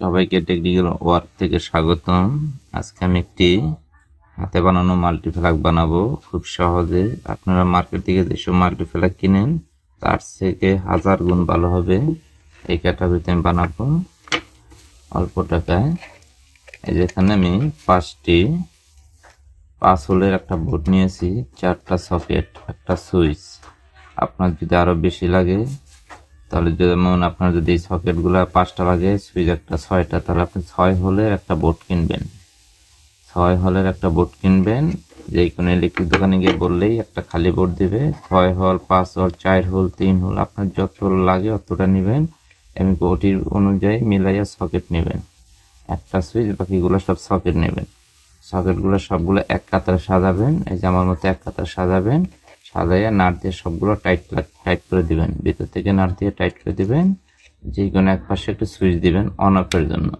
সবাইকে technical work থেকে স্বাগতম। আজকে আমি একটি হাতে বানানো মাল্টিফ্ল্যাগ বানাবো। খুব সহজে আপনারা মার্কেট থেকে যেসব মাল্টিফ্ল্যাগ কিনেন, তার থেকে হাজার গুণ ভালো হবে। এই ক্যাটাগরিতে আমি বানাবো অল্প টাকায়। এই যেখানে আমি পাঁচটি পাঁচ হোলের একটা বোর্ড নিয়েছি, চারটা সকেট একটা সুইচ আপনার যদি আরও বেশি লাগে তাহলে যেমন আপনার যদি এই সকেটগুলো পাঁচটা লাগে সুইচ একটা ছয়টা, তাহলে আপনি ছয় হোলের একটা বোর্ড কিনবেন। ছয় হলের একটা বোর্ড কিনবেন, যে কোনো ইলেকট্রিক দোকানে গিয়ে বললেই একটা খালি বোর্ড দিবে। ছয় হল, পাঁচ হল, চার হল, তিন হল, আপনার যত লাগে অতটা নেবেন, এবং ওটির অনুযায়ী মিলাইয়া সকেট নেবেন। একটা সুইচ বাকিগুলো সব সকেট নেবেন। সকেটগুলো সবগুলো এক কাতারে সাজাবেন, এই যে আমার মতো এক কাতারে সাজাবেন। সাজাইয়া নাট দিয়ে সবগুলো টাইট টাইট করে দিবেন। ভিতর থেকে নাট দিয়ে টাইট করে দিবেন। যে কোনো এক পাশে একটা সুইচ দিবেন অন অফের জন্য।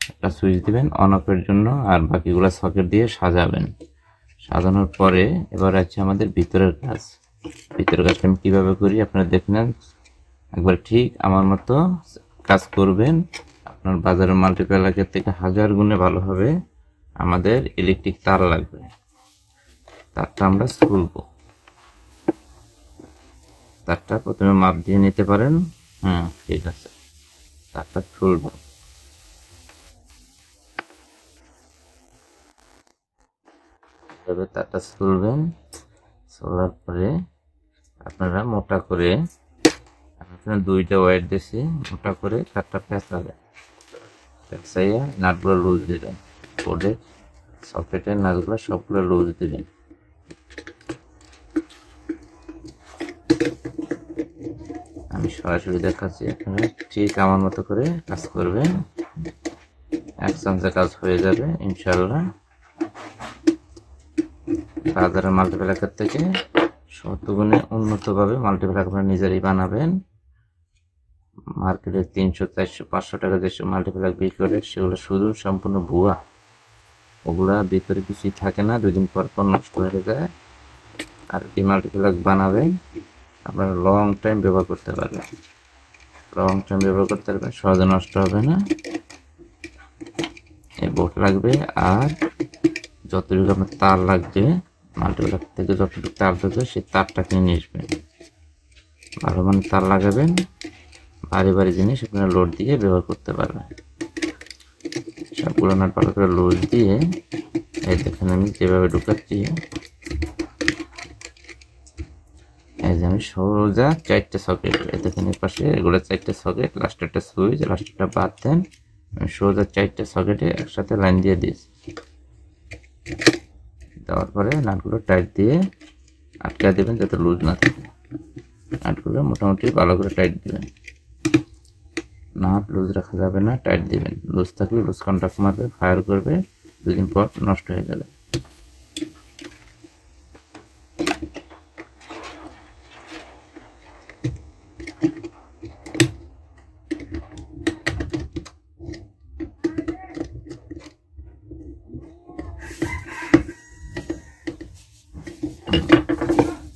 একটা সুইচ দিবেন অন অফের জন্য আর বাকিগুলো সকেট দিয়ে সাজাবেন। সাজানোর পরে এবার আছে আমাদের ভিতরের কাজ। ভিতরের কাজটা আমি কীভাবে করি আপনারা দেখে নেন। একবার ঠিক আমার মতো কাজ করবেন। আপনার বাজারের মাল্টিপ্লাকের থেকে হাজার গুণে ভালো হবে। আমাদের ইলেকট্রিক তার লাগবে। তারটা আমরা খুলবো। তারটা প্রথমে মাপ দিয়ে নিতে পারেন। হ্যাঁ ঠিক আছে। তারটা খুলবো। তারটা খুলবেন খোলার পরে আপনারা মোটা করে এখানে দুইটা ওয়ার দিয়েছি, মোটা করে তারটা পেঁচাবেন। পেঁচাইয়া নাটগুলো লুজ দিবেন। বোর্ডের সকেটের নাটগুলো সবগুলো লুজ দিবেন আমি সরাসরি দেখাচ্ছি এখানে। ঠিক আমার মতো করে কাজ করবেন এক চান্সে কাজ হয়ে যাবে ইনশাল্লাহ বাজারের মাল্টিপ্লাকার থেকে শতগুণে উন্নতভাবে মাল্টিপ্লাক আপনারা নিজেরই বানাবেন। মার্কেটে তিনশো, চারশো, পাঁচশো টাকা যেসব মাল্টিপ্লাক বিক্রি করে সেগুলো শুধু সম্পূর্ণ ভুয়া। ওগুলা ভিতরে কিছুই থাকে না দুদিন পর পর নষ্ট হয়ে যায়। আর এই মাল্টিপ্লাক বানাবেন। আপনারা লং টাইম ব্যবহার করতে পারবেন। লং টাইম ব্যবহার করতে পারবেন, সহজে নষ্ট হবে না। এই বোট লাগবে আর যতটুকু আপনার তার লাগবে মাল্টিপ্লাক থেকে যতটুকু তার লাগবে সেই তারটা কিনে নিয়ে আসবেন। ভালো মানে তার লাগাবেন, ভারী ভারী জিনিস আপনারা লোড দিয়ে ব্যবহার করতে পারবেন। সবগুলো নাট ভালো করে লোড দিয়ে, এই দেখেন আমি যেভাবে ঢুকাচ্ছি এই যে আমি সোজা চারটে সকেট দেখেন পাশে, এগুলো চারটে সকেট লাস্টেরটা সুইচ লাস্টেরটা বাদ দেন আমি সোজা চারটে সকেটে একসাথে লাইন দিয়ে দিয়েছি। দেওয়ার পরে নাটগুলো টাইট দিয়ে আটকা দেবেন যাতে লুজ না থাকে। নাটগুলো মোটামুটি ভালো করে টাইট দিবেন। নাট লুজ রাখা যাবে না টাইট দিবেন। লুজ থাকলে লুজ কন্ট্যাক্ট মারবে ফায়ার করবে, দুদিন পর নষ্ট হয়ে যাবে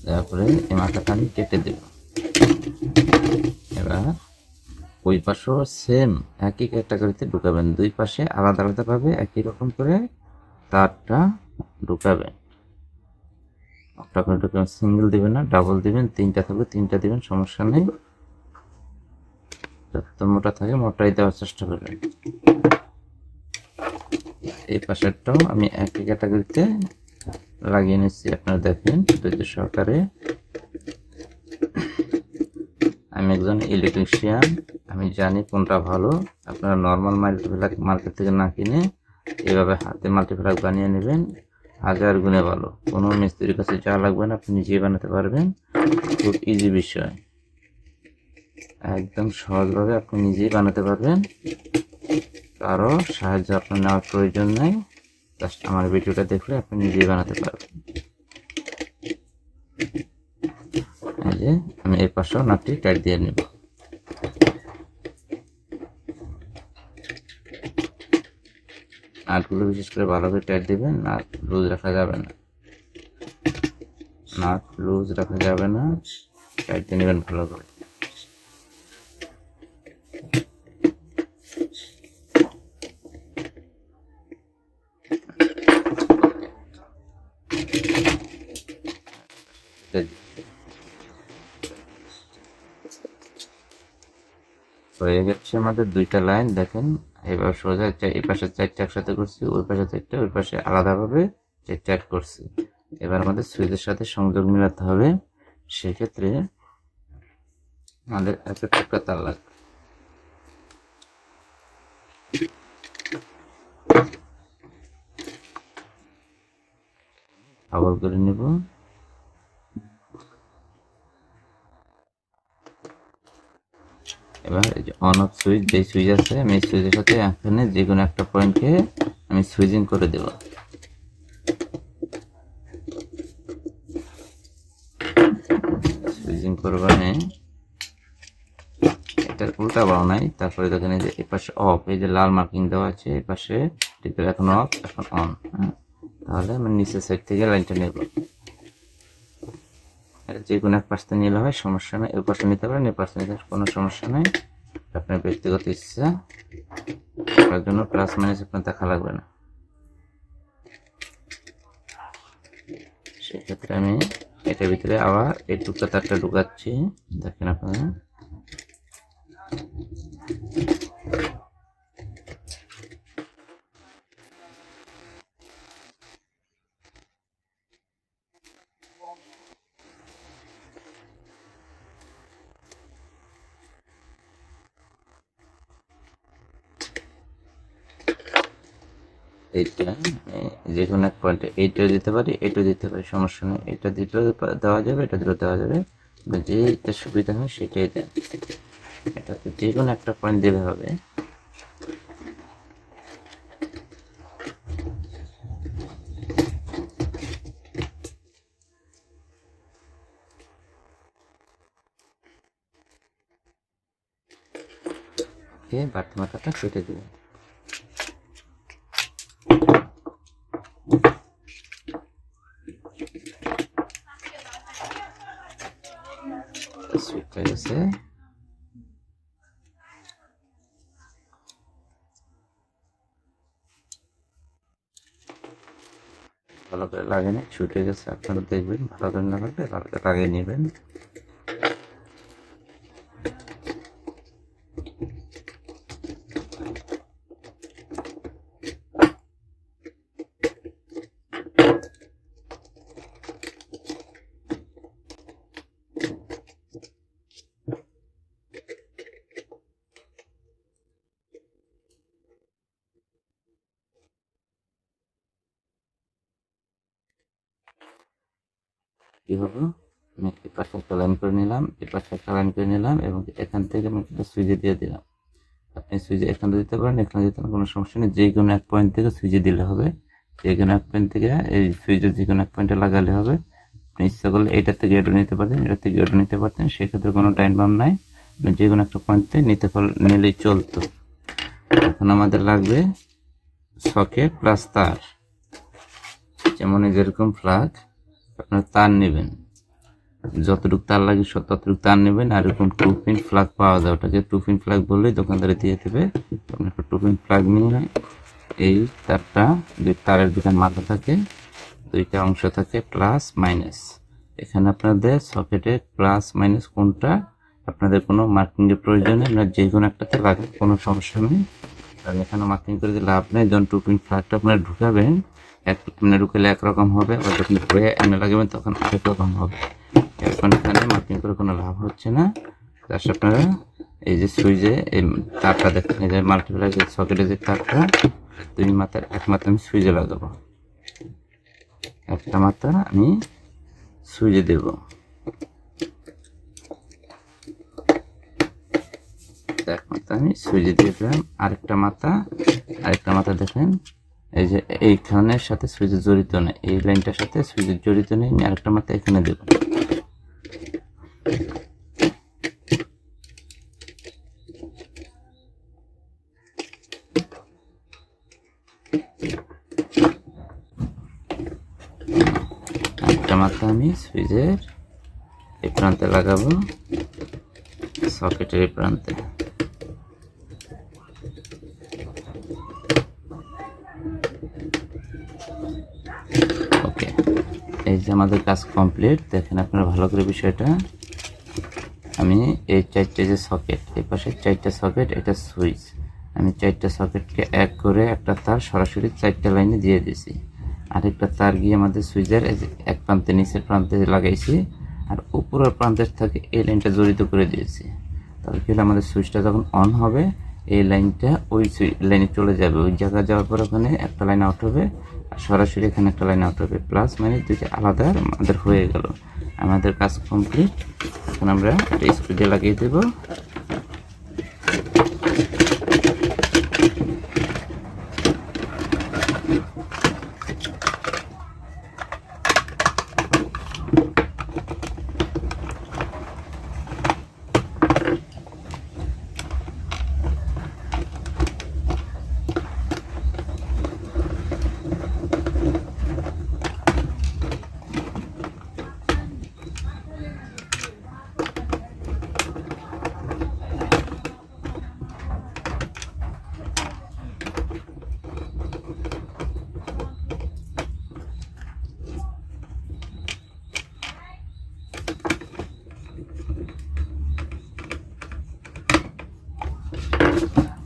তারপরে এই মাথাটা আমি কেটে দেব এবার ওই পাশেও সেম একই ক্যাটাগরিতে ঢুকাবেন। দুই পাশে আলাদা আলাদা ভাবে একই রকম করে তারটা ঢুকাবেন। করে ঢুকাবেন সিঙ্গেল দিবেন না ডাবল দিবেন, তিনটা থাকবে, তিনটা দিবেন, সমস্যা নেই। যত মোটা থাকে মোটাই দেওয়ার চেষ্টা করবেন। এই পাশেরটাও আমি একই ক্যাটাগরিতে লাগিয়ে নিচ্ছি, আপনারা দেখেন, ধৈর্য সহকারে। আমি একজন ইলেকট্রিশিয়ান আমি জানি কোনটা ভালো। আপনারা নর্মাল মাল্টিপ্লাক মার্কেট থেকে না কিনে এভাবে হাতে মাল্টিপ্লাক বানিয়ে নেবেন। হাজার গুণে ভালো। কোনো মিস্ত্রির কাছে যা লাগবে না, আপনি নিজেই বানাতে পারবেন। খুব ইজি বিষয়। একদম সহজভাবে আপনি নিজেই বানাতে পারবেন। কারও সাহায্য আপনার নেওয়ার প্রয়োজন নেই। জাস্ট আমার ভিডিওটা দেখলে আপনি নিজেই বানাতে পারবেন। এই যে আমি এই পাশেও নাটটি টাইট দিয়ে নেব। নাটগুলো বিশেষ করে ভালোভাবে টাইট দেবেন না লুজ রাখা যাবে না। নাট লুজ রাখা যাবে না। টাইট দিয়ে নেবেন ভালো করে। হয়ে গেছে আমাদের দুইটা লাইন দেখেন। এবার সোজা এই পাশে চারটে একসাথে করছি, ওই পাশে চারটে, ওই পাশে আলাদাভাবে চারটে অ্যাড করছি। এবার আমাদের সুইচের সাথে সংযোগ মিলাতে হবে। সেক্ষেত্রে আমাদের একটা টুকরা তার লাগবে আবার করে নেব। এবার অন অফ সুইচ যে সুইচ আছে, আমি সুইচের সাথে এখানে যে কোনো একটা পয়েন্টকে আমি সুইচিং করে দেব। সুইচিং আমি এটার উল্টা বাও নাই, তারপরে দেখেন যে এই পাশে অফ এই যে লাল মার্কিং দেওয়া আছে, এই পাশে টিপের এখন অফ এখন অন হ্যাঁ? তাহলে আমি নিচের সাইড থেকে লাইনটা নেব। যে কোনো এক পাশে নিলে হয়, সমস্যা নেই। ওই পাশে নিতে পারেন, এই পাশে নিতে কোনো সমস্যা নেই। আপনার ব্যক্তিগত ইচ্ছা তার জন্য প্লাস মাইনাস আপনার দেখা লাগবে না। সেক্ষেত্রে আমি এটার ভিতরে আবার এই টুকটা তারটা ঢুকাচ্ছি। দেখেন আপনারা। এইটা এই যে কোনো এক পয়েন্টে এইটা দিতে পারি এটা দিতে পারি, সমস্যা নেই। এটা দিলেও দেওয়া যাবে, এটা দিলেও দেওয়া যাবে। যেটা সুবিধা হয়, সেটাই দেন। এটাতে যে কোনো একটা পয়েন্ট দিলে হবে। বাড়তি মাথাটা কেটে দেবেন সুইট হয়ে গেছে ভালো করে লাগিয়ে নিই ছুটে গেছে আপনারা দেখবেন ভালো করে না লাগলে লাগিয়ে নেবেন। কি হলো? আমি এই পাশে একটা লাইন করে নিলাম, এই পাশে একটা লাইন করে নিলাম এবং এখান থেকে আমি একটা সুইচে দিয়ে দিলাম। আপনি সুইচে এখানে দিতে পারেন, এখানে দিতে পারেন, কোনো সমস্যা নেই। যে কোনো এক পয়েন্ট থেকে সুইচে দিলে হবে। যে কোনো এক পয়েন্ট থেকে এই সুইচের যে কোনো এক পয়েন্টে লাগালে হবে। আপনি ইচ্ছা করলে এটা থেকে এটা নিতে পারতেন, এটা থেকে এটা নিতে পারতেন, সেক্ষেত্রে কোনো টাইম বাম নাই। যে কোনো একটা পয়েন্টে নিতে পার, নিলেই চলতো। এখন আমাদের লাগবে সকেট প্লাস তার। যেমন যেরকম ফ্লাগ আপনার তার নেবেন। যতটুকু তার লাগে ততটুকু তার নেবেন আর এরকম টু পিন ফ্লাগ পাওয়া যায়। ওটাকে টু পিন ফ্লাগ বললেই দোকানদারে দিয়ে দেবে। আপনি একটা টু পিন ফ্লাগ নিয়ে এই তারটা দুই তারের দুটা মাথা থাকে, দুইটা অংশ থাকে প্লাস মাইনাস। এখানে আপনাদের সকেটে প্লাস মাইনাস কোনটা আপনাদের কোনো মার্কিংয়ের প্রয়োজন নেই। আপনার যে কোনো একটাতে লাগান কোনো সমস্যা নেই। কারণ এখানে মার্কিং করে লাভ নেই। যখন টু পিন ফ্লাগটা আপনারা ঢুকাবেন এক এমনি ঢুকালে একরকম হবে আবার যখন ঘুরে এনে লাগাবেন তখন আরেক রকম হবে। এখন এখানে মার্কিং করে কোনো লাভ হচ্ছে না। তার আপনারা এই যে সুইচে এই তারটা দেখেন, এই যে মাল্টিপ্লাই সকেটের যে তারটা, দুই মাথার এক মাথা আমি সুইচে লাগাবো। একটা মাথা আমি সুইচে দেব। এক মাথা আমি সুইচে দিয়ে দিলাম, আরেকটা মাথা আরেকটা মাথা দেখেন। এই যে এইখানের সাথে সুইচের জড়িত নেই, এই লাইনটার সাথে সুইচের জড়িত নেই আরেকটা মাথা এখানে দেব। একটা মাথা আমি সুইচের এই প্রান্তে লাগাবো, সকেটের এই প্রান্তে ওকে এই যে আমাদের কাজ কমপ্লিট দেখেন আপনারা ভালো করে বিষয়টা। আমি এই চারটে যে সকেট এই পাশে চারটা সকেট এটা সুইচ আমি চারটা সকেটকে এক করে একটা তার সরাসরি চারটা লাইনে দিয়ে দিয়েছি। আরেকটা তার গিয়ে আমাদের সুইচের এক প্রান্তে, নিচের প্রান্তে লাগাইছি। আর উপরের প্রান্তের থেকে এই লাইনটা জড়িত করে দিয়েছি। তাহলে কি আমাদের সুইচটা যখন অন হবে, এই লাইনটা ওই লাইনে চলে যাবে। ওই জায়গায় যাওয়ার পর ওখানে একটা লাইন আউট হবে। সরাসরি এখানে একটা লাইন আউট হবে। প্লাস মানে দুইটা আলাদা আমাদের হয়ে গেল। আমাদের কাজ কমপ্লিট এখন আমরা একটা স্ক্রু দিয়ে লাগিয়ে দেবো।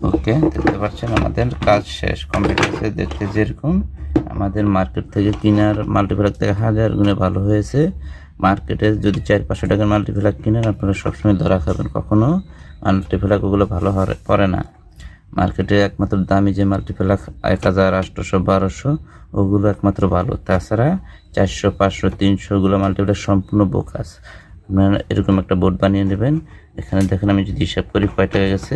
ওকে, দেখতে পাচ্ছেন, আমাদের কাজ শেষ। কমপ্লিট হয়েছে দেখতে যেরকম, আমাদের মার্কেট থেকে কিনার মাল্টিপ্লাক থেকে হাজার গুণে ভালো হয়েছে। মার্কেটে যদি চার পাঁচশো টাকার মাল্টিপ্লাক কিনেন, আপনারা সবসময় ধরা খাবেন। কখনো মাল্টিপ্লাক ওগুলো ভালো পড়ে না। মার্কেটে একমাত্র দামি যে মাল্টিপ্লাক এক হাজার আটশোশো বারোশো, ওগুলো একমাত্র ভালো। তাছাড়া চারশো, পাঁচশো, তিনশো ওগুলো মাল্টিপ্লাক সম্পূর্ণ বোকাস। আপনারা এরকম একটা বোর্ড বানিয়ে নেবেন। এখানে দেখেন, আমি যদি হিসাব করি কয় টাকা গেছে?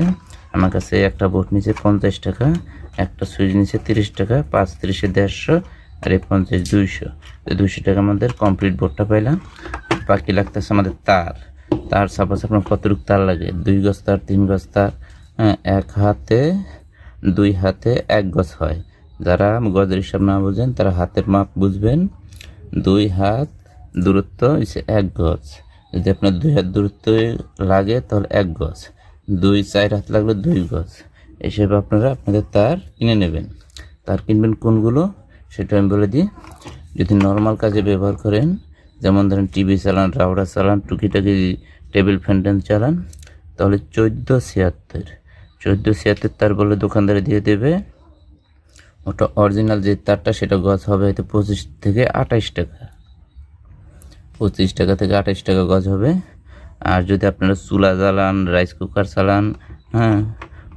আমার কাছে একটা বোর্ড নিচে পঞ্চাশ টাকা, একটা সুইচ নিচে তিরিশ টাকা, পাঁচ তিরিশে দেড়শো, আর এই পঞ্চাশ দুইশো। দুইশো টাকা আমাদের কমপ্লিট বোর্ডটা পাইলাম। বাকি লাগতেছে আমাদের তার। তার সাপোজ আপনার কতটুকু তার লাগে? দুই গজ তার, তিন গজ তার হ্যাঁ এক হাতে, দুই হাতে এক গজ হয়। যারা গজের হিসাব না বোঝেন, তারা হাতের মাপ বুঝবেন। দুই হাত দূরত্ব এক গজ। যদি আপনার দুই হাত দূরত্ব লাগে, তাহলে এক গজ। দুই, চার হাত লাগল দুই গজ। এসব আপনারা আপনাদের তার কিনে নেবেন। তার কিনবেন কোনগুলো সেটা আমি বলে দিই। যদি নর্মাল কাজে ব্যবহার করেন, যেমন ধরেন টিভি চালান, রাউডার চালান, টুকিটাকি টেবিল ফ্যান্টেন চালান, তাহলে চোদ্দ ছিয়াত্তর। চোদ্দ ছিয়াত্তর তার বলে দোকানদারে দিয়ে দেবে। ওটা অরিজিনাল যে তারটা, সেটা গজ হবে হয়তো পঁচিশ থেকে আঠাইশ টাকা। পঁচিশ টাকা থেকে আঠাইশ টাকা গজ হবে। আর যদি আপনারা চুলা জ্বালান রাইস কুকার চালান হ্যাঁ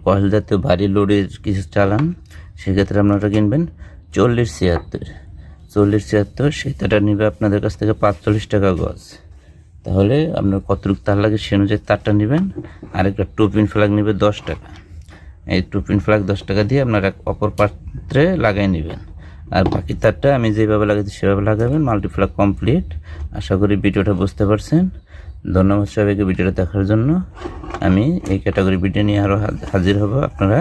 কয়েল জাতীয় ভারী লোডের কিছু চালান, সেক্ষেত্রে আপনারা কিনবেন চল্লিশ ছিয়াত্তর। চল্লিশ ছিয়াত্তর, সেটাটা নেবে আপনাদের কাছ থেকে পাঁচচল্লিশ টাকা গজ। তাহলে আপনার কতটুকু তার লাগে সে অনুযায়ী তারটা নেবেন আর একটা টুপিন ফ্ল্যাগ নেবে দশ টাকা। এই টুপিন ফ্ল্যাগ দশ টাকা দিয়ে আপনার এক অপর পাত্রে লাগাই নেবেন। আর বাকি তারটা আমি যেভাবে লাগাইছি সেভাবে লাগাবেন মাল্টিফ্ল্যাগ কমপ্লিট আশা করি ভিডিওটা বুঝতে পারছেন। ধন্যবাদ সবাইকে ভিডিওটা দেখার জন্য। আমি এই ক্যাটাগরি ভিডিও নিয়ে আরও হাজির হব। আপনারা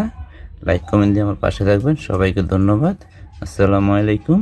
লাইক কমেন্ট দিয়ে আমার পাশে থাকবেন। সবাইকে ধন্যবাদ। আসসালামু আলাইকুম।